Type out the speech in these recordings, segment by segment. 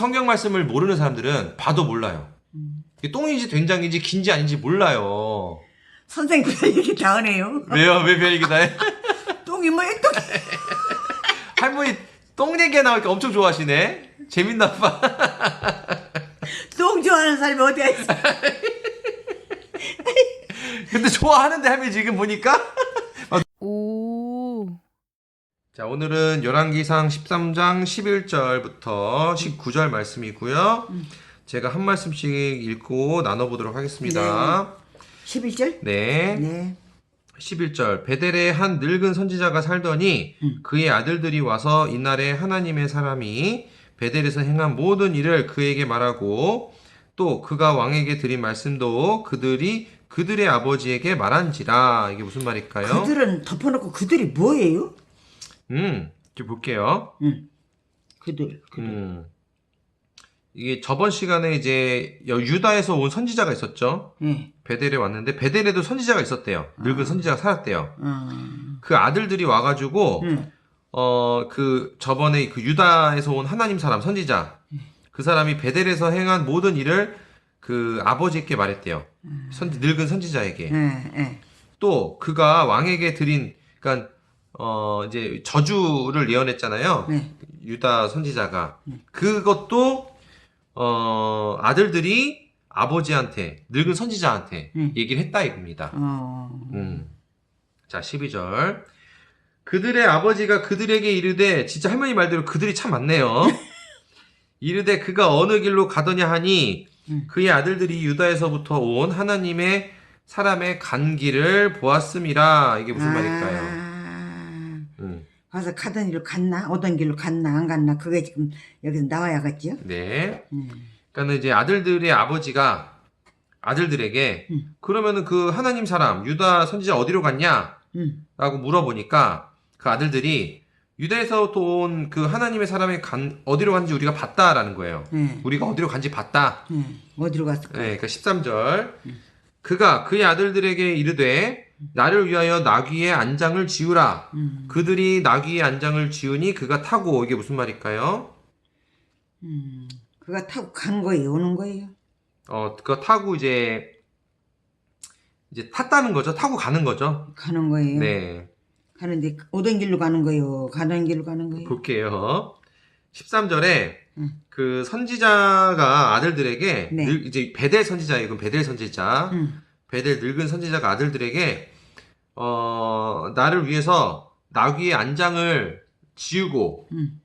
성경 말씀을 모르는 사람들은 봐도 몰라요. 음. 이게 똥인지 된장인지 긴지 아닌지 몰라요. 선생님보다 얘기 다 하네요. 왜요? 왜 별얘기 다 해? 똥이 뭐야 똥. 할머니 똥 얘기 나오니까 엄청 좋아하시네. 재밌나 봐. 똥 좋아하는 사람이 어디가 있어? 근데 좋아하는데 할머니 지금 보니까 오. 자, 오늘은 열왕기상 13장 11절부터 19절 말씀이고요. 제가 한 말씀씩 읽고 나눠 보도록 하겠습니다. 11절? 네. 네. 11절. 베델에 한 늙은 선지자가 살더니 그의 아들들이 와서 이날에 하나님의 사람이 베델에서 행한 모든 일을 그에게 말하고 또 그가 왕에게 드린 말씀도 그들이 그들의 아버지에게 말한지라. 이게 무슨 말일까요? 그들은 덮어놓고 그들이 뭐예요? 음, 좀 볼게요. 응. 그들. 그들. 음. 이게 저번 시간에 이제 여- 유다에서 온 선지자가 있었죠. 예. 베델에 왔는데 베델에도 선지자가 있었대요. 늙은 선지자가 살았대요. 어. 그 아들들이 와가지고 응. 어 그 저번에 그 유다에서 온 하나님 사람 선지자 그 사람이 베델에서 행한 모든 일을 그 아버지께 말했대요. 선 늙은 선지자에게. 예. 예. 또 그가 왕에게 드린 그러니까 어 이제 저주를 예언했잖아요. 네. 유다 선지자가 그것도 어 아들들이 아버지한테 늙은 선지자한테 음. 얘기를 했다 이겁니다. 어. 음. 자 12절 그들의 아버지가 그들에게 이르되 진짜 할머니 말대로 그들이 참 많네요. 이르되 그가 어느 길로 가더냐 하니 음. 그의 아들들이 유다에서부터 온 하나님의 사람의 간 길을 보았음이라 이게 무슨 말일까요? 아, 음. 가서 가던 길로 갔나? 오던 길로 갔나? 안 갔나? 그게 지금 여기서 나와야겠죠? 네. 음. 그러니까 이제 아들들의 아버지가 아들들에게 음. 그러면은 그 하나님 사람 유다 선지자 어디로 갔냐? 음. 라고 물어보니까 그 아들들이 유다에서 온 그 하나님의 사람의 간 어디로 갔는지 우리가 봤다라는 거예요. 예. 우리가 어디로 간지 봤다. 예. 어디로 갔을까? 네, 그러니까 13절. 그가 그의 아들들에게 이르되 나를 위하여 나귀의 안장을 지우라. 음. 그들이 나귀의 안장을 지우니 그가 타고 이게 무슨 말일까요? 음. 그가 타고 간 거예요? 오는 거예요? 어, 그거 타고 이제 이제 탔다는 거죠. 타고 가는 거죠. 가는 거예요? 네. 가는데 오던 길로 가는 거예요? 가던 길로 가는 거예요? 볼게요. 13절에 음. 그 선지자가 아들들에게 네. 늙- 이제 베델 선지자예요. 베델 선지자. 음. 베델 늙은 선지자가 아들들에게 어 나를 위해서 나귀의 안장을 지우고 음.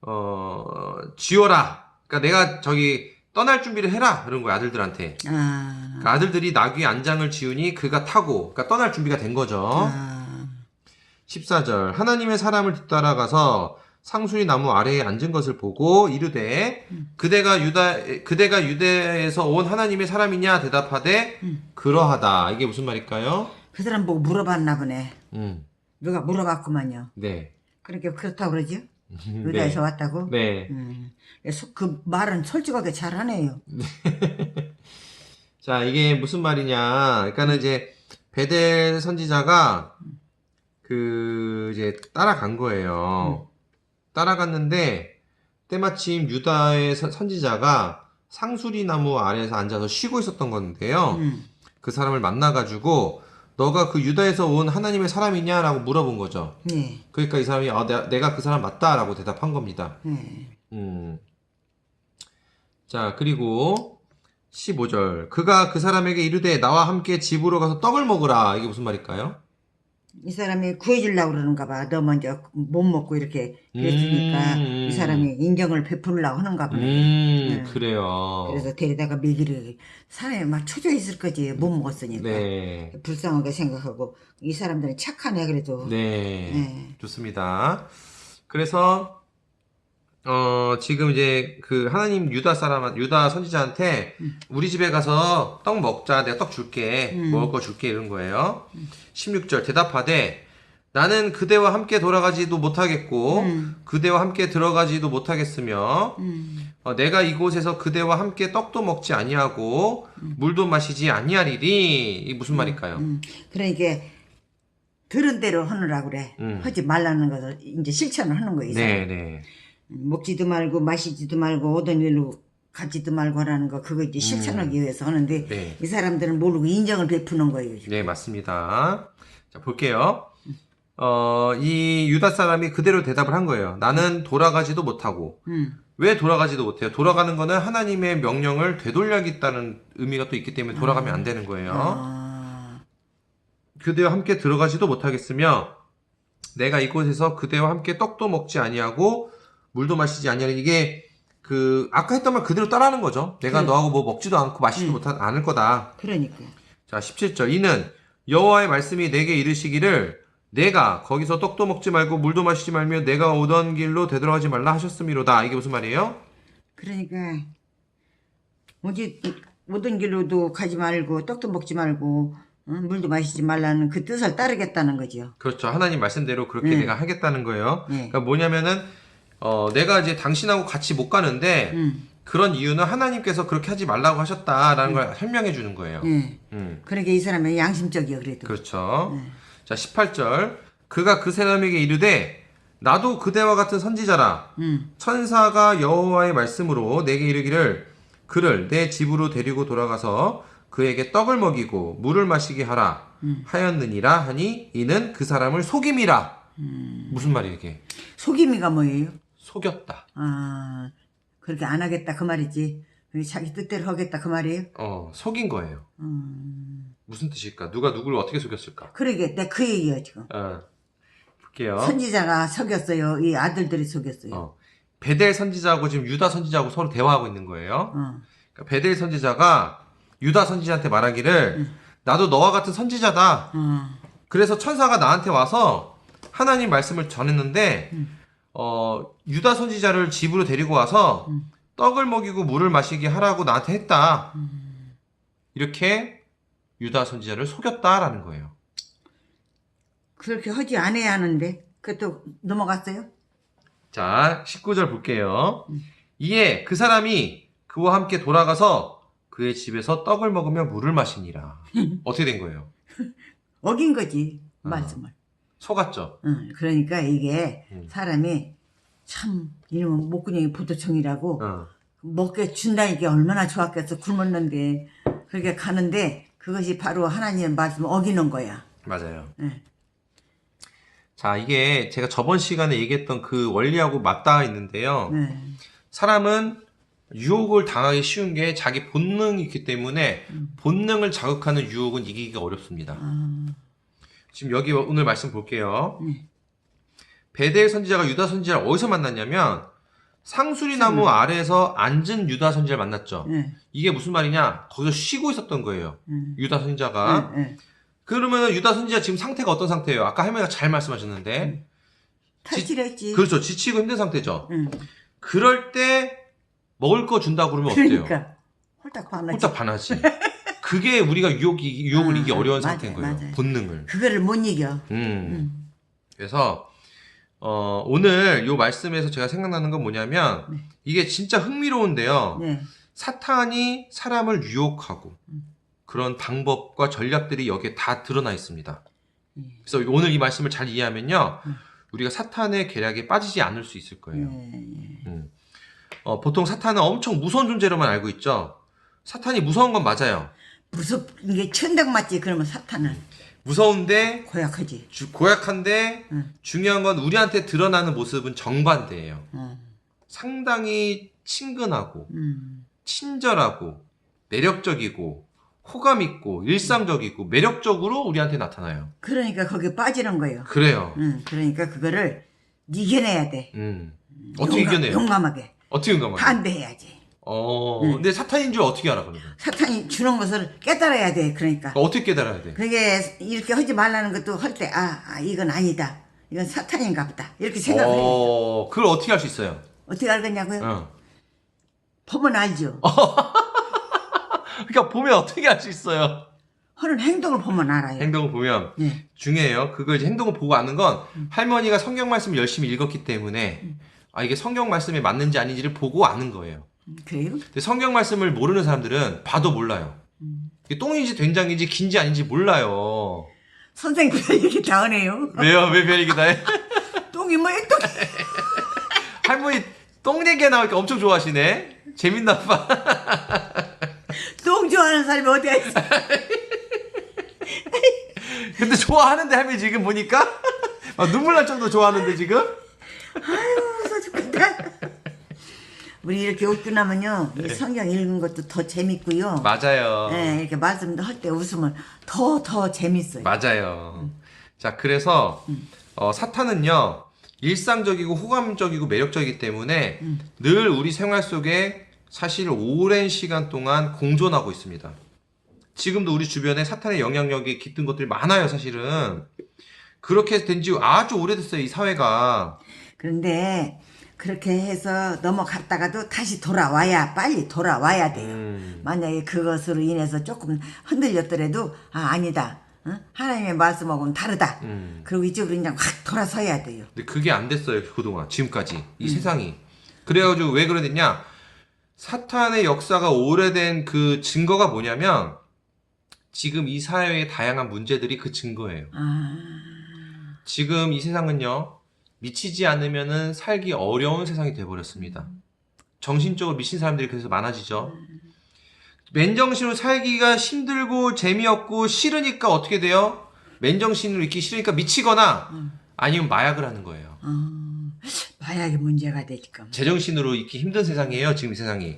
어 지워라. 그러니까 내가 저기 떠날 준비를 해라. 그런 거야 아들들한테. 아. 그러니까 아들들이 나귀의 안장을 지우니 그가 타고 그러니까 떠날 준비가 된 거죠. 아. 14절 하나님의 사람을 뒤따라가서 상수리 나무 아래에 앉은 것을 보고 이르되 그대가 유다 그대가 유대에서 온 하나님의 사람이냐 대답하되 음. 그러하다 이게 무슨 말일까요? 그 사람 보고 물어봤나 보네. 음, 누가 물어봤구만요. 네, 그렇게 그렇다고 그러죠? 유다에서 네, 왔다고? 네. 음. 그래서 그 말은 솔직하게 잘 하네요. 자 이게 무슨 말이냐? 그러니까는 이제 베델 선지자가 그 이제 따라간 거예요. 따라갔는데 때마침 유다의 선- 선지자가 상수리 나무 아래에서 앉아서 쉬고 있었던 건데요. 음. 그 사람을 만나가지고 너가 그 유다에서 온 하나님의 사람이냐라고 물어본 거죠. 네. 그러니까 이 사람이 아, 내가, 내가 그 사람 맞다라고 대답한 겁니다. 네. 음. 자, 그리고 15절. 그가 그 사람에게 이르되 나와 함께 집으로 가서 떡을 먹으라. 이게 무슨 말일까요? 이 사람이 구해주려고 그러는가 봐. 너 먼저 못 먹고 이렇게 그랬으니까 음. 이 사람이 인정을 베풀려고 하는가 보네. 음, 네. 그래요. 그래서 데리다가 밀기를 사람이 막 초조 있을 거지. 못 먹었으니까. 네. 불쌍하게 생각하고 이 사람들은 착하네 그래도. 네. 네. 좋습니다. 그래서 어 지금 이제 그 하나님 유다 사람 유다 선지자한테 우리 집에 가서 떡 먹자 내가 떡 줄게 음. 먹을 거 줄게 이런 거예요. 16절 대답하되 나는 그대와 함께 돌아가지도 못하겠고 음. 그대와 함께 들어가지도 못하겠으며 음. 어, 내가 이곳에서 그대와 함께 떡도 먹지 아니하고 물도 마시지 아니하리리 이 무슨 말일까요? 음. 그러니까 들은 대로 하느라 그래. 음. 하지 말라는 것을 이제 실천을 하는 거예요. 네, 네. 먹지도 말고 마시지도 말고 오던 일로 가지도 말고 하라는 거 그거 이제 실천하기 위해서 하는데 네. 이 사람들은 모르고 인정을 베푸는 거예요. 지금. 네, 맞습니다. 자, 볼게요. 어, 이 유다 사람이 그대로 대답을 한 거예요. 나는 돌아가지도 못하고. 음. 왜 돌아가지도 못해요? 돌아가는 거는 하나님의 명령을 되돌려야겠다는 의미가 또 있기 때문에 돌아가면 안 되는 거예요. 아, 그대와 함께 들어가지도 못하겠으며 내가 이곳에서 그대와 함께 떡도 먹지 아니하고 물도 마시지 아니하는 이게 그 아까 했던 말 그대로 따라하는 거죠. 내가 그래. 너하고 뭐 먹지도 않고 마시지도 음. 못한 않을 거다. 그러니까. 자, 17절. 이는 여호와의 말씀이 내게 이르시기를 내가 거기서 떡도 먹지 말고 물도 마시지 말며 내가 오던 길로 되돌아가지 말라 하셨음이로다. 이게 무슨 말이에요? 그러니까 뭐지 모든 길로도 가지 말고 떡도 먹지 말고 응? 물도 마시지 말라는 그 뜻을 따르겠다는 거죠. 그렇죠. 하나님 말씀대로 그렇게 네. 내가 하겠다는 거예요. 네. 그러니까 뭐냐면은 어, 내가 이제 당신하고 같이 못 가는데 음. 그런 이유는 하나님께서 그렇게 하지 말라고 하셨다라는 걸 설명해 주는 거예요. 예. 음. 그러니까 이 사람은 양심적이야 그래도. 그렇죠. 네. 자, 18절. 그가 그 사람에게 이르되 나도 그대와 같은 선지자라. 음. 천사가 여호와의 말씀으로 내게 이르기를 그를 내 집으로 데리고 돌아가서 그에게 떡을 먹이고 물을 마시게 하라 음. 하였느니라 하니 이는 그 사람을 속임이라. 음. 무슨 말이에요 이게? 속임이가 뭐예요? 속였다. 아 그렇게 안 하겠다 그 말이지. 자기 뜻대로 하겠다 그 말이에요. 어, 속인 거예요. 음. 무슨 뜻일까? 누가 누구를 어떻게 속였을까? 그러게 내가 그 얘기야 지금. 어, 볼게요. 선지자가 속였어요. 이 아들들이 속였어요. 어, 베델 선지자하고 지금 유다 선지자하고 서로 대화하고 있는 거예요. 어. 그러니까 베델 선지자가 유다 선지자한테 말하기를 음. 나도 너와 같은 선지자다. 어. 그래서 천사가 나한테 와서 하나님 말씀을 전했는데 음. 어, 유다 선지자를 집으로 데리고 와서 음. 떡을 먹이고 물을 마시게 하라고 나한테 했다. 음. 이렇게 유다 선지자를 속였다라는 거예요. 그렇게 하지 않아야 하는데 그것도 넘어갔어요? 자, 19절 볼게요. 음. 이에 그 사람이 그와 함께 돌아가서 그의 집에서 떡을 먹으며 물을 마시니라. 어떻게 된 거예요? 어긴 거지 어. 말씀을. 속았죠. 응, 그러니까 이게 음. 사람이 참 이놈은 목구멍이 보도청이라고 어. 먹게 준다니까 얼마나 좋았겠어 굶었는데 그렇게 가는데 그것이 바로 하나님의 말씀 어기는 거야. 맞아요. 예. 자, 이게 제가 저번 시간에 얘기했던 그 원리하고 맞닿아 있는데요. 네. 사람은 유혹을 당하기 쉬운 게 자기 본능이 있기 때문에 음. 본능을 자극하는 유혹은 이기기가 어렵습니다. 아, 지금 여기 오늘 말씀 볼게요. 네. 베델 선지자가 유다 선지자를 어디서 만났냐면 상수리 나무 아래에서 앉은 유다 선지자를 만났죠. 네. 이게 무슨 말이냐? 거기서 쉬고 있었던 거예요. 음. 유다 선지자가. 네, 네. 그러면 유다 선지자 지금 상태가 어떤 상태예요? 아까 할머니가 잘 말씀하셨는데. 탈출했지. 그렇죠. 지치고 힘든 상태죠. 응. 그럴 때 먹을 거 준다고 그러면 어때요? 그러니까 홀딱 반하지. 홀딱 반하지. 그게 우리가 유혹이, 유혹을 아, 이기 어려운 맞아요, 상태인 거예요. 맞아요. 본능을. 그거를 못 이겨. 음. 음. 그래서 어, 오늘 요 말씀에서 제가 생각나는 건 뭐냐면 네. 이게 진짜 흥미로운데요. 네. 사탄이 사람을 유혹하고 음. 그런 방법과 전략들이 여기에 다 드러나 있습니다. 예. 그래서 오늘 이 말씀을 잘 이해하면요. 음. 우리가 사탄의 계략에 빠지지 않을 수 있을 거예요. 예, 예. 음. 어, 보통 사탄은 엄청 무서운 존재로만 알고 있죠. 사탄이 무서운 건 맞아요. 무섭 이게 천당 맞지 그러면 사탄은 무서운데 고약하지. 주- 고약한데 응. 중요한 건 우리한테 드러나는 모습은 정반대예요. 어. 상당히 친근하고 음. 친절하고 매력적이고 호감 있고 일상적이고 매력적으로 우리한테 나타나요. 그러니까 거기에 빠지는 거예요. 그래요. 응. 그러니까 그거를 이겨내야 돼. 음. 어떻게 용감- 이겨내요? 용감하게 어떻게 용감하게? 반대해야지. 어. 응. 근데 사탄인 줄 어떻게 알아 그러면? 사탄이 주는 것을 깨달아야 돼. 그러니까 그러니까 어떻게 깨달아야 돼? 그게 이렇게 하지 말라는 것도 할 때 아, 아 이건 아니다. 이건 사탄인가 보다. 이렇게 생각을 해. 어. 그걸 어떻게 할 수 있어요? 어떻게 알겠냐고요? 어. 보면 알죠. 그러니까 보면 어떻게 알수 있어요? 하는 행동을 보면 알아요. 행동을 보면 네. 중요해요. 그걸 이제 행동을 보고 아는 건 할머니가 성경 말씀을 열심히 읽었기 때문에 아 이게 성경 말씀에 맞는지 아닌지를 보고 아는 거예요. 음, 그래요? 근데 성경 말씀을 모르는 사람들은 봐도 몰라요. 음. 이게 똥인지 된장인지 긴지 아닌지 몰라요. 선생님 이렇게 다 하네요. 왜요? 왜 별이기 다 해? 똥이 뭐야 똥이. 할머니 똥 얘기가 나오니까 엄청 좋아하시네. 재밌나 봐. 똥 좋아하는 사람이 있어? 근데 좋아하는데 할머니 지금 보니까 막 눈물 날 정도 좋아하는데 지금? 웃어 죽겠다. 우리 이렇게 웃고 나면요, 이 성경 읽은 것도 더 재밌고요. 맞아요. 네, 이렇게 말씀도 할때 웃으면 더 더 재밌어요. 맞아요. 자, 그래서 어, 사탄은요 일상적이고 호감적이고 매력적이기 때문에 늘 우리 생활 속에 사실 오랜 시간 동안 공존하고 있습니다. 지금도 우리 주변에 사탄의 영향력이 깃든 것들이 많아요, 사실은. 그렇게 된 지 아주 오래됐어요, 이 사회가. 그런데 그렇게 해서 넘어갔다가도 다시 돌아와야 빨리 돌아와야 돼요. 음, 만약에 그것으로 인해서 조금 흔들렸더라도 아 아니다. 어? 하나님의 말씀하고는 다르다. 음. 그리고 이쪽으로 그냥 확 돌아서야 돼요. 근데 그게 안 됐어요, 그동안. 지금까지. 이 세상이. 그래가지고 왜 그러느냐? 사탄의 역사가 오래된 그 증거가 뭐냐면, 지금 이 사회의 다양한 문제들이 그 증거예요. 아, 지금 이 세상은요, 미치지 않으면은 살기 어려운 세상이 돼버렸습니다. 정신적으로 미친 사람들이 그래서 많아지죠. 맨정신으로 살기가 힘들고 재미없고 싫으니까 어떻게 돼요? 맨정신으로 있기 싫으니까 미치거나 아니면 마약을 하는 거예요. 어, 마약이 문제가 되니까. 제정신으로 있기 힘든 세상이에요, 지금 이 세상이.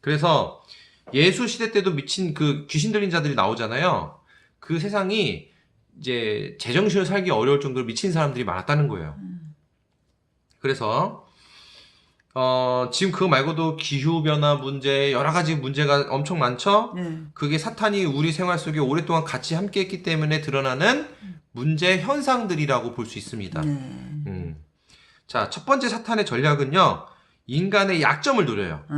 그래서 예수 시대 때도 미친 그 귀신 들린 자들이 나오잖아요. 그 세상이 이제 제정신으로 살기 어려울 정도로 미친 사람들이 많았다는 거예요. 그래서 어, 지금 그거 말고도 기후변화 문제, 여러 가지 문제가 엄청 많죠? 네. 그게 사탄이 우리 생활 속에 오랫동안 같이 함께 했기 때문에 드러나는 문제 현상들이라고 볼 수 있습니다. 네. 음. 자, 첫 번째 사탄의 전략은요, 인간의 약점을 노려요. 어,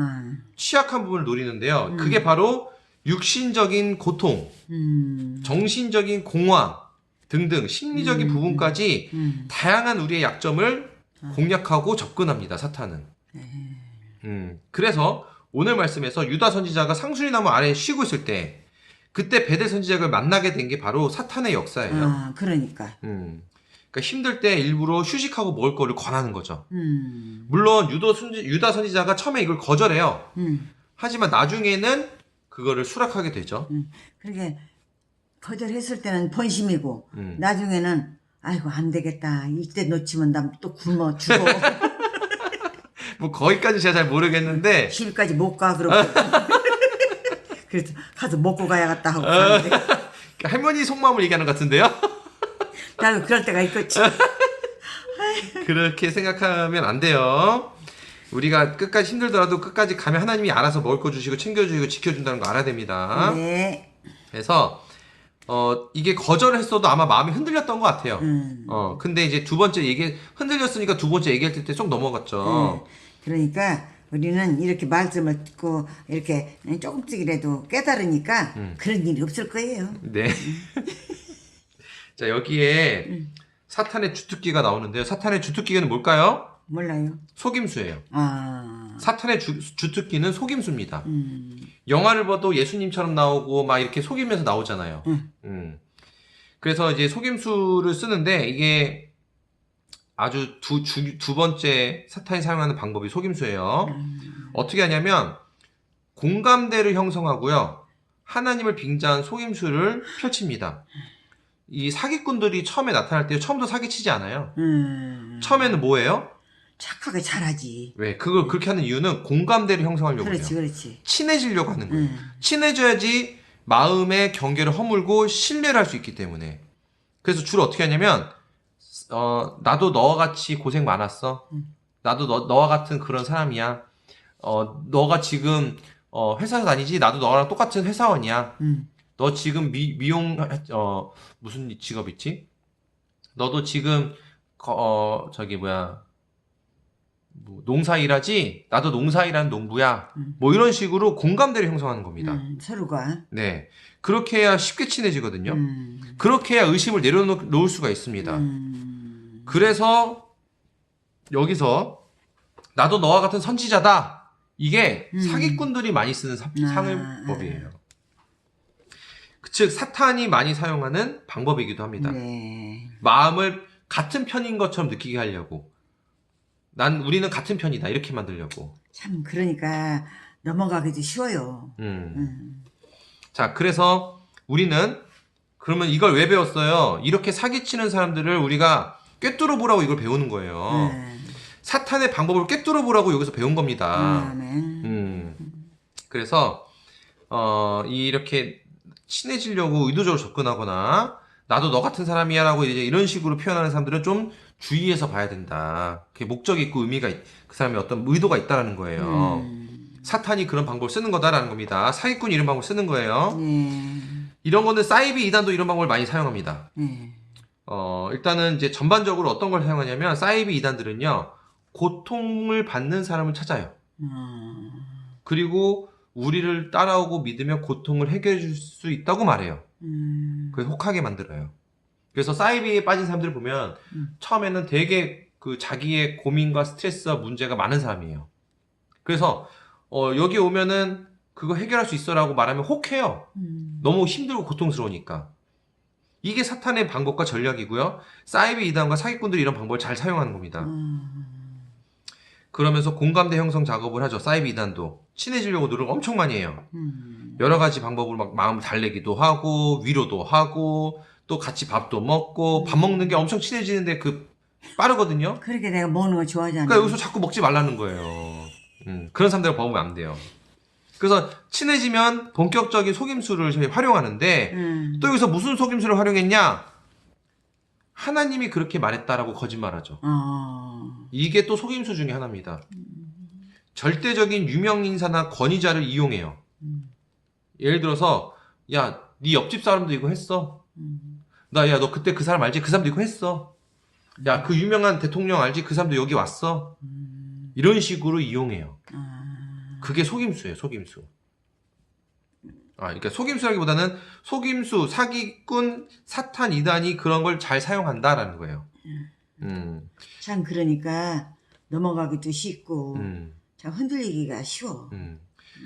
취약한 부분을 노리는데요. 그게 바로 육신적인 고통, 음, 정신적인 공허함 등등 심리적인 부분까지 음, 다양한 우리의 약점을 공략하고 접근합니다, 사탄은. 음, 그래서 오늘 말씀에서 유다 선지자가 상수리나무 아래에 쉬고 있을 때, 그때 베델 선지자를 만나게 된 게 바로 사탄의 역사예요. 아, 그러니까. 음. 그러니까 힘들 때 일부러 휴식하고 먹을 거를 권하는 거죠. 음, 물론 유도 선지, 유다 선지자가 처음에 이걸 거절해요. 음, 하지만 나중에는 그거를 수락하게 되죠. 음. 그렇게 거절했을 때는 본심이고, 음. 나중에는 아이고 안 되겠다. 이때 놓치면 나 또 굶어 죽어. 뭐 거기까지 제가 잘 모르겠는데 실까지 못 가 그러고. 그래서 가서 먹고 가야겠다 하고 가는데 할머니 속마음을 얘기하는 것 같은데요. 나도 그럴 때가 있겠지. 그렇게 생각하면 안 돼요. 우리가 끝까지 힘들더라도 끝까지 가면 하나님이 알아서 먹을 거 주시고 챙겨주시고 지켜준다는 거 알아야 됩니다. 네. 그래서 어 이게 거절을 했어도 아마 마음이 흔들렸던 것 같아요. 음. 어 근데 이제 두 번째 얘기 흔들렸으니까 두 번째 얘기할 때 쏙 넘어갔죠. 그러니까 우리는 이렇게 말씀을 듣고 이렇게 조금씩이라도 깨달으니까 음. 그런 일이 없을 거예요. 네. 자, 여기에 사탄의 주특기가 나오는데요. 사탄의 주특기는 뭘까요? 몰라요. 속임수예요. 아, 사탄의 주, 주특기는 속임수입니다. 음, 영화를 봐도 예수님처럼 나오고 막 이렇게 속이면서 나오잖아요. 음. 음. 그래서 이제 속임수를 쓰는데 이게 아주 두, 주, 두 번째 사탄이 사용하는 방법이 속임수예요. 어떻게 하냐면 공감대를 형성하고요. 하나님을 빙자한 속임수를 펼칩니다. 이 사기꾼들이 처음에 나타날 때 처음부터 사기치지 않아요. 음, 처음에는 뭐예요? 착하게 잘하지. 왜? 그걸 그렇게 하는 이유는 공감대를 형성하려고 그렇지, 해요. 그렇지. 친해지려고 하는 거예요. 음, 친해져야지 마음의 경계를 허물고 신뢰를 할 수 있기 때문에. 그래서 주로 어떻게 하냐면, 어, 나도 너와 같이 고생 많았어. 음. 나도 너, 너와 같은 그런 사람이야. 어, 너가 지금, 어, 회사 다니지? 나도 너랑 똑같은 회사원이야. 음, 너 지금 미, 미용, 어, 무슨 직업 있지? 너도 지금, 거- 어, 저기 뭐야, 뭐 농사 일하지? 나도 농사 일하는 농부야. 음. 뭐 이런 식으로 공감대를 형성하는 겁니다. 음, 서로가. 네. 그렇게 해야 쉽게 친해지거든요. 음, 그렇게 해야 의심을 내려놓을 수가 있습니다. 음, 그래서 여기서 나도 너와 같은 선지자다. 이게 음. 사기꾼들이 많이 쓰는 사, 아, 상해법이에요. 즉 사탄이 많이 사용하는 방법이기도 합니다. 네. 마음을 같은 편인 것처럼 느끼게 하려고 난 우리는 같은 편이다 이렇게 만들려고. 참 그러니까 넘어가기도 쉬워요. 음. 음. 자, 그래서 우리는 그러면 이걸 왜 배웠어요? 이렇게 사기치는 사람들을 우리가 꿰뚫어 보라고 이걸 배우는 거예요. 네. 사탄의 방법을 꿰뚫어 보라고 여기서 배운 겁니다. 음. 그래서 어, 이렇게 친해지려고 의도적으로 접근하거나 나도 너 같은 사람이야라고 이제 이런 식으로 표현하는 사람들은 좀 주의해서 봐야 된다. 그게 목적이 있고 의미가 있- 그 사람의 어떤 의도가 있다라는 거예요. 음. 사탄이 그런 방법을 쓰는 거다라는 겁니다. 사기꾼이 이런 방법을 쓰는 거예요. 네. 이런 거는 사이비 이단도 이런 방법을 많이 사용합니다. 네. 어, 일단은 이제 전반적으로 어떤 걸 사용하냐면 사이비 이단들은요. 고통을 받는 사람을 찾아요. 어. 그리고 우리를 따라오고 믿으면 고통을 해결해 줄 수 있다고 말해요. 음. 그래서 혹하게 만들어요. 그래서 사이비에 빠진 사람들 보면 음. 처음에는 되게 그 자기의 고민과 스트레스와 문제가 많은 사람이에요. 그래서 어, 여기 오면은 그거 해결할 수 있어라고 말하면 혹해요. 음. 너무 힘들고 고통스러우니까. 이게 사탄의 방법과 전략이고요. 사이비 이단과 사기꾼들이 이런 방법을 잘 사용하는 겁니다. 음. 그러면서 공감대 형성 작업을 하죠. 사이비 이단도. 친해지려고 노력을 엄청 많이 해요. 음. 여러 가지 방법으로 막 마음을 달래기도 하고, 위로도 하고, 또 같이 밥도 먹고, 밥 먹는 게 엄청 친해지는데 그 빠르거든요. 그렇게 내가 먹는 거 좋아하잖아. 그러니까 여기서 자꾸 먹지 말라는 거예요. 음, 그런 사람들을 봐보면 안 돼요. 그래서 친해지면 본격적인 속임수를 저희 활용하는데, 음. 또 여기서 무슨 속임수를 활용했냐? 하나님이 그렇게 말했다라고 거짓말하죠. 어. 이게 또 속임수 중에 하나입니다. 절대적인 유명 인사나 권위자를 이용해요. 음. 예를 들어서 야, 네 옆집 사람도 이거 했어. 음. 나 야, 너 그때 그 사람 알지? 그 사람도 이거 했어. 야, 그 유명한 대통령 알지? 그 사람도 여기 왔어. 음. 이런 식으로 이용해요. 아. 그게 속임수예요, 속임수. 아, 그러니까 속임수라기보다는 속임수, 사기꾼, 사탄, 이단이 그런 걸 잘 사용한다라는 거예요. 음, 참 그러니까 넘어가기도 쉽고 음, 참 흔들리기가 쉬워. 음.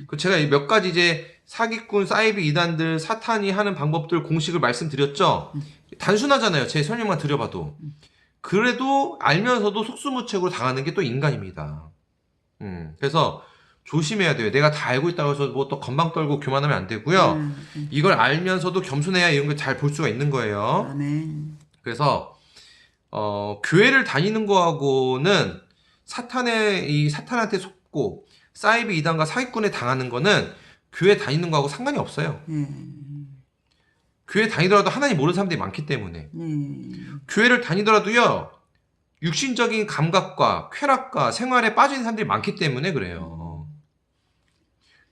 그 제가 이몇 가지 이제 사기꾼, 사이비 이단들, 사탄이 하는 방법들 공식을 말씀드렸죠. 단순하잖아요. 제 설명만 드려봐도. 그래도 알면서도 속수무책으로 당하는 게 또 인간입니다. 음, 그래서 조심해야 돼요. 내가 다 알고 있다고 해서 뭐 또 건방 떨고 교만하면 안 되고요. 음, 음. 이걸 알면서도 겸손해야 이런 걸 잘 볼 수가 있는 거예요. 아멘. 그래서 어, 교회를 다니는 거하고는 사탄의 이 사탄한테 속고 사이비 이단과 사기꾼에 당하는 거는 교회 다니는 거하고 상관이 없어요. 네. 교회 다니더라도 하나님 모르는 사람들이 많기 때문에 네. 교회를 다니더라도요 육신적인 감각과 쾌락과 생활에 빠진 사람들이 많기 때문에 그래요.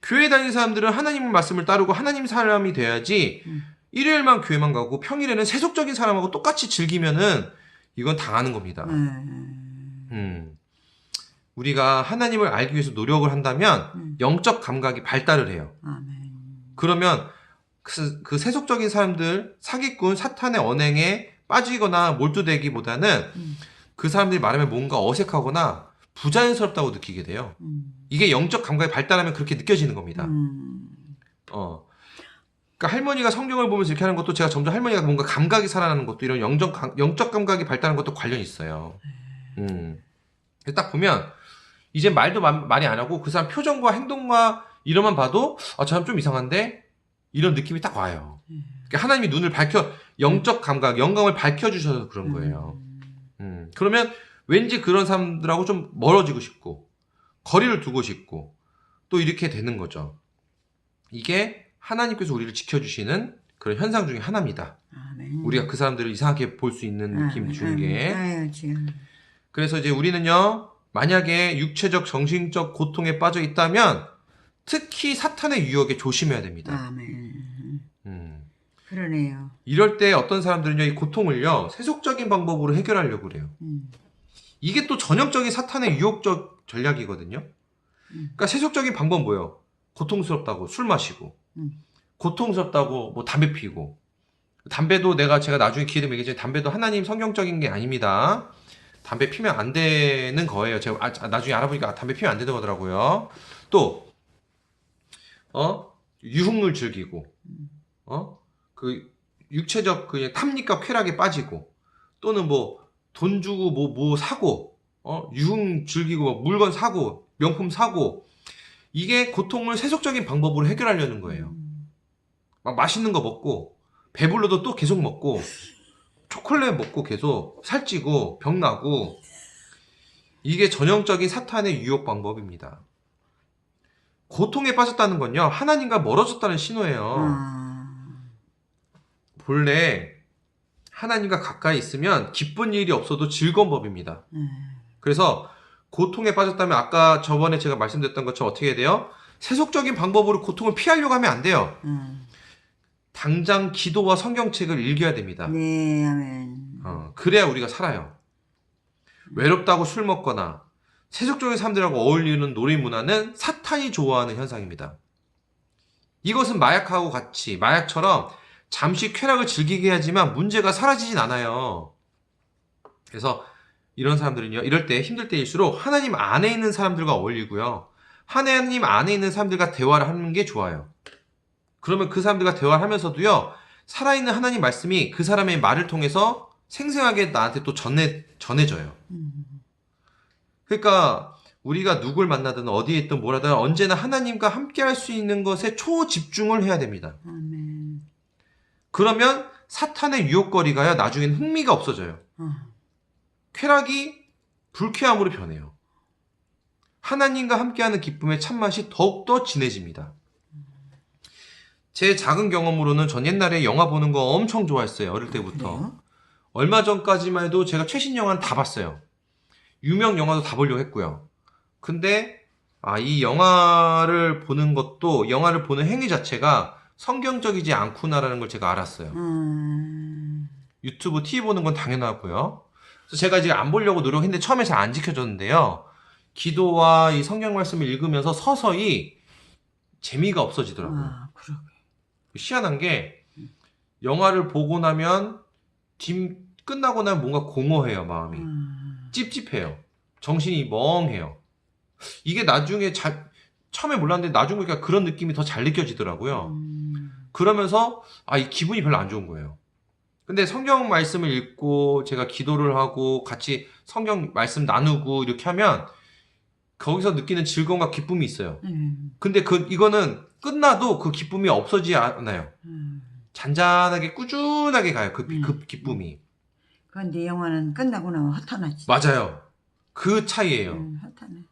교회 다니는 사람들은 하나님의 말씀을 따르고 하나님 사람이 돼야지 음. 일요일만 교회만 가고 평일에는 세속적인 사람하고 똑같이 즐기면은 이건 당하는 겁니다. 음. 음. 우리가 하나님을 알기 위해서 노력을 한다면 음. 영적 감각이 발달을 해요. 아멘. 그러면 그, 그 세속적인 사람들, 사기꾼, 사탄의 언행에 빠지거나 몰두되기보다는 음. 그 사람들이 말하면 뭔가 어색하거나 부자연스럽다고 느끼게 돼요. 음. 이게 영적 감각이 발달하면 그렇게 느껴지는 겁니다. 음. 어. 그러니까 할머니가 성경을 보면서 이렇게 하는 것도 제가 점점 할머니가 뭔가 감각이 살아나는 것도 이런 영적, 감- 영적 감각이 발달하는 것도 관련이 있어요. 음. 딱 보면 이제 말도 마- 많이 안 하고 그 사람 표정과 행동과 이런만 봐도 아, 저 사람 좀 이상한데 이런 느낌이 딱 와요. 음. 그러니까 하나님이 눈을 밝혀 영적 감각, 영감을 밝혀 주셔서 그런 거예요. 음. 그러면 왠지 그런 사람들하고 좀 멀어지고 싶고 거리를 두고 싶고 또 이렇게 되는 거죠. 이게 하나님께서 우리를 지켜주시는 그런 현상 중에 하나입니다. 아멘. 우리가 그 사람들을 이상하게 볼 수 있는 느낌 아멘, 중에. 아멘. 아유, 지금. 그래서 이제 우리는요, 만약에 육체적, 정신적 고통에 빠져 있다면, 특히 사탄의 유혹에 조심해야 됩니다. 아멘. 음. 그러네요. 이럴 때 어떤 사람들은요, 이 고통을요, 세속적인 방법으로 해결하려고 그래요. 음. 이게 또 전형적인 사탄의 유혹적 전략이거든요. 음. 그러니까 세속적인 방법은 뭐예요? 고통스럽다고 술 마시고, 음. 고통스럽다고 뭐 담배 피고, 담배도 내가 제가 나중에 기회 되면 얘기했지만 담배도 하나님 성경적인 게 아닙니다. 담배 피면 안 되는 거예요. 제가 아- 나중에 알아보니까 담배 피면 안 되는 거더라고요. 또, 어? 유흥을 즐기고, 어? 그 육체적 그 탐닉과 쾌락에 빠지고, 또는 뭐 돈 주고 뭐 뭐 사고 어, 유흥 즐기고 막 물건 사고 명품 사고 이게 고통을 세속적인 방법으로 해결하려는 거예요. 막 맛있는 거 먹고 배불러도 또 계속 먹고 초콜릿 먹고 계속 살찌고 병 나고 이게 전형적인 사탄의 유혹 방법입니다. 고통에 빠졌다는 건요 하나님과 멀어졌다는 신호예요. 아, 본래 하나님과 가까이 있으면 기쁜 일이 없어도 즐거운 법입니다. 음, 그래서 고통에 빠졌다면 아까 저번에 제가 말씀드렸던 것처럼 어떻게 해야 돼요? 세속적인 방법으로 고통을 피하려고 하면 안 돼요. 음. 당장 기도와 성경책을 읽어야 됩니다. 네, 아멘. 어, 그래야 우리가 살아요. 외롭다고 술 먹거나 세속적인 사람들하고 어울리는 놀이 문화는 사탄이 좋아하는 현상입니다. 이것은 마약하고 같이 마약처럼 잠시 쾌락을 즐기게 하지만 문제가 사라지진 않아요. 그래서 이런 사람들은요, 이럴 때 힘들 때일수록 하나님 안에 있는 사람들과 어울리고요. 하나님 안에 있는 사람들과 대화를 하는 게 좋아요. 그러면 그 사람들과 대화를 하면서도요, 살아있는 하나님 말씀이 그 사람의 말을 통해서 생생하게 나한테 또 전해, 전해져요. 음, 그러니까 우리가 누굴 만나든 어디에 있든 뭐라든 언제나 하나님과 함께 할 수 있는 것에 초집중을 해야 됩니다. 아멘. 그러면 사탄의 유혹거리가요, 나중엔 흥미가 없어져요. 어, 쾌락이 불쾌함으로 변해요. 하나님과 함께하는 기쁨의 참맛이 더욱더 진해집니다. 제 작은 경험으로는 전 옛날에 영화 보는 거 엄청 좋아했어요. 어릴 때부터. 그래요? 얼마 전까지만 해도 제가 최신 영화는 다 봤어요. 유명 영화도 다 보려고 했고요. 근데 아, 이 영화를 보는 것도 영화를 보는 행위 자체가 성경적이지 않구나라는 걸 제가 알았어요. 음, 유튜브 TV 보는 건 당연하고요. 그래서 제가 이제 안 보려고 노력했는데 처음에 잘 안 지켜졌는데요. 기도와 이 성경 말씀을 읽으면서 서서히 재미가 없어지더라고요. 아. 희한한 게 영화를 보고 나면 뒷 끝나고 나면 뭔가 공허해요 마음이. 음, 찝찝해요. 정신이 멍해요. 이게 나중에 잘 처음에 몰랐는데 나중에 보니까 그런 느낌이 더 잘 느껴지더라고요. 음, 그러면서 아 이 기분이 별로 안 좋은 거예요. 근데 성경 말씀을 읽고 제가 기도를 하고 같이 성경 말씀 나누고 이렇게 하면 거기서 느끼는 즐거움과 기쁨이 있어요. 음, 근데 그 이거는 끝나도 그 기쁨이 없어지지 않아요 음. 잔잔하게 꾸준하게 가요. 그, 음. 그 기쁨이. 그런데 영화는 끝나고 나면 허탄하지. 맞아요. 그 차이예요. 음, 허탄해.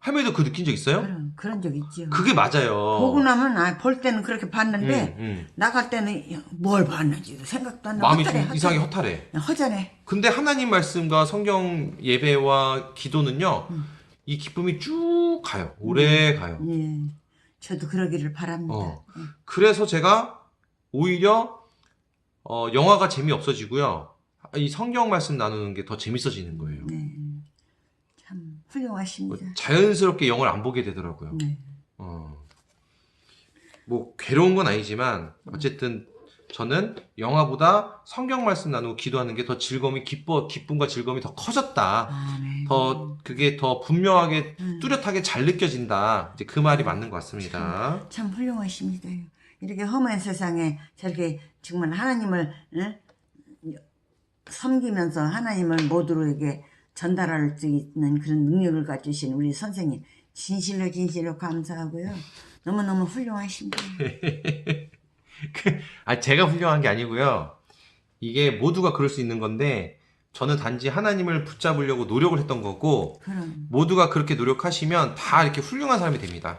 할머니도 그 느낀 적 있어요? 그런, 그런 적 있죠. 그게 맞아요. 보고 나면 아, 볼 때는 그렇게 봤는데 음, 음. 나갈 때는 뭘 봤는지도 생각도 안 나. 마음이 좀 이상하게 허탈해. 허전해. 근데 하나님 말씀과 성경 예배와 기도는요, 음. 이 기쁨이 쭉 가요. 오래 가요. 예. 저도 그러기를 바랍니다. 어. 음. 그래서 제가 오히려 어, 영화가 재미 없어지고요. 이 성경 말씀 나누는 게 더 재밌어지는 거예요. 네. 참뭐 훌륭하십니다. 자연스럽게 영화를 안 보게 되더라고요. 네. 어. 뭐 괴로운 건 아니지만 어쨌든 저는 영화보다 성경 말씀 나누고 기도하는 게 더 즐거움이 기뻐 기쁨과 즐거움이 더 커졌다. 아멘. 더 그게 더 분명하게 음. 뚜렷하게 잘 느껴진다. 이제 그 말이 맞는 것 같습니다. 참 훌륭하십니다. 이렇게 험한 세상에 저렇게 정말 하나님을 응? 섬기면서 하나님을 모두에게 전달할 수 있는 그런 능력을 가지신 우리 선생님 진실로 진실로 감사하고요. 너무너무 훌륭하십니다. 아 제가 훌륭한 게 아니고요. 이게 모두가 그럴 수 있는 건데 저는 단지 하나님을 붙잡으려고 노력을 했던 거고 그럼 모두가 그렇게 노력하시면 다 이렇게 훌륭한 사람이 됩니다.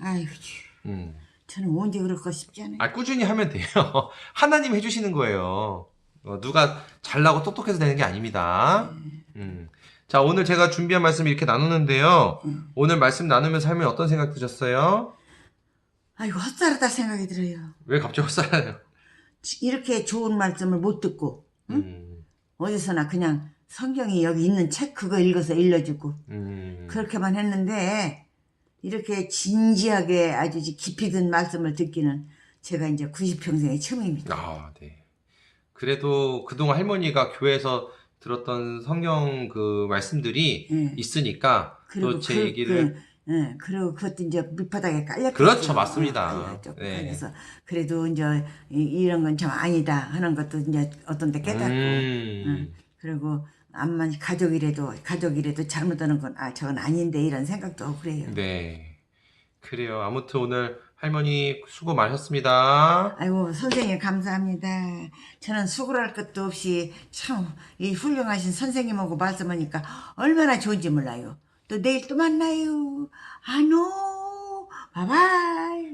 아이고 참, 음. 저는 언제 그럴 거 싶지 않아요. 아, 꾸준히 하면 돼요. 하나님 해주시는 거예요. 어, 누가 잘나고 똑똑해서 되는 게 아닙니다. 음. 자, 오늘 제가 준비한 말씀 이렇게 나누는데요. 음. 오늘 말씀 나누면서 하면 어떤 생각 드셨어요? 아이고 헛살았다 생각이 들어요. 왜 갑자기 헛살아요? 이렇게 좋은 말씀을 못 듣고 음, 어디서나 그냥 성경이 여기 있는 책 그거 읽어서 일러주고 음, 그렇게만 했는데 이렇게 진지하게 아주 깊이 든 말씀을 듣기는 제가 이제 90평생의 처음입니다. 아, 네. 그래도 그동안 할머니가 교회에서 들었던 성경 그 말씀들이 예. 있으니까 또제 그, 얘기를 그, 예, 그리고 그것도 이제 밑바닥에 깔렸죠. 그렇죠, 맞습니다. 네. 그래서 그래도 이제 이- 이런 건 참 아니다 하는 것도 이제 어떤 데 깨닫고 음, 응. 그리고 암만 가족이라도 가족이라도 잘못하는 건 아 저건 아닌데 이런 생각도 하고 그래요. 네. 그래요. 아무튼 오늘 할머니 수고 많으셨습니다. 아이고 선생님 감사합니다. 저는 수고할 것도 없이 참 이 훌륭하신 선생님하고 말씀하니까 얼마나 좋은지 몰라요. तो देख तुम्हारा यू हाँ। No bye